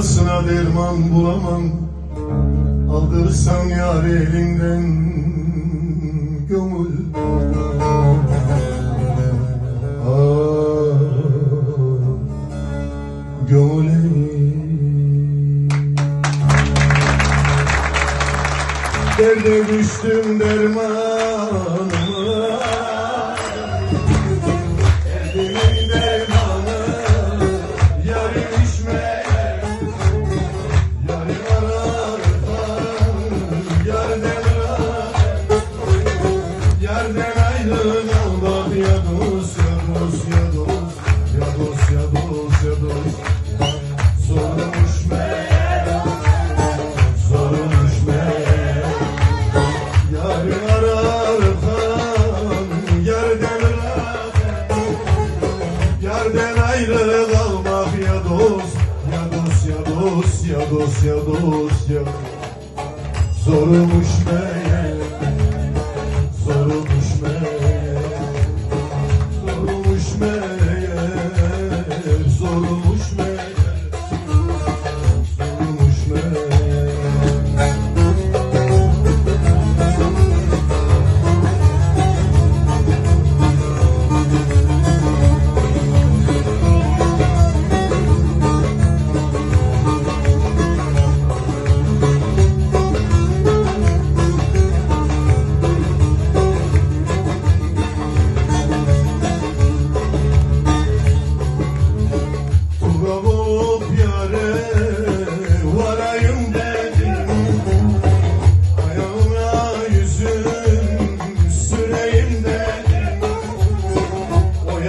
Yarasına derman bulamam. Aldırsan yar elinden gömül. Aa, Gömül Derde düştüm dermanıma. Dosya dosya dosya dosya dosya Zormuş meğer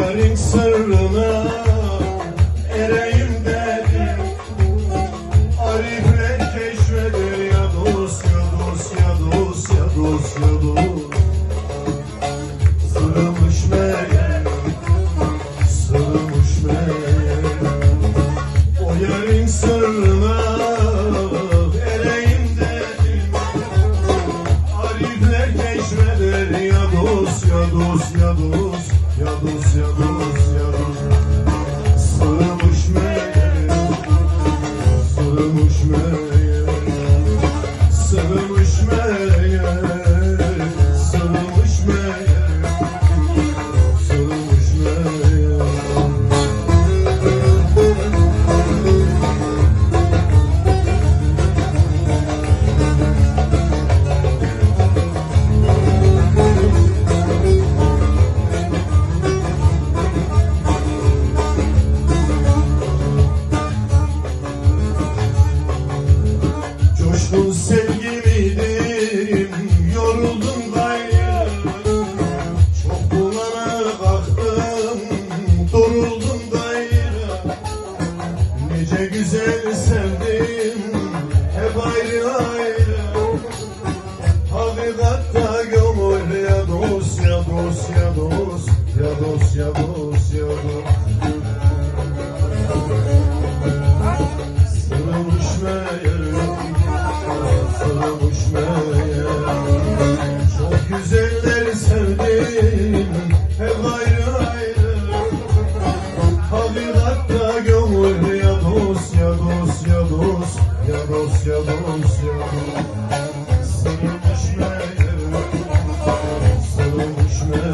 Yarın sırrına ereyim doce, a doce, a doce, a doce, a doce. güzel sevdim. Hep ayrı ayrı. Hakikatta gönül ya dost ya dost ya dost ya dost ya dost. Dosya dosya dosya Sarılmışmaya Sarılmışmaya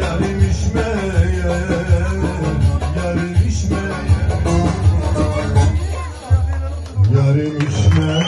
Yarilmişmeye Yarilmişmeye Yarilmişmeye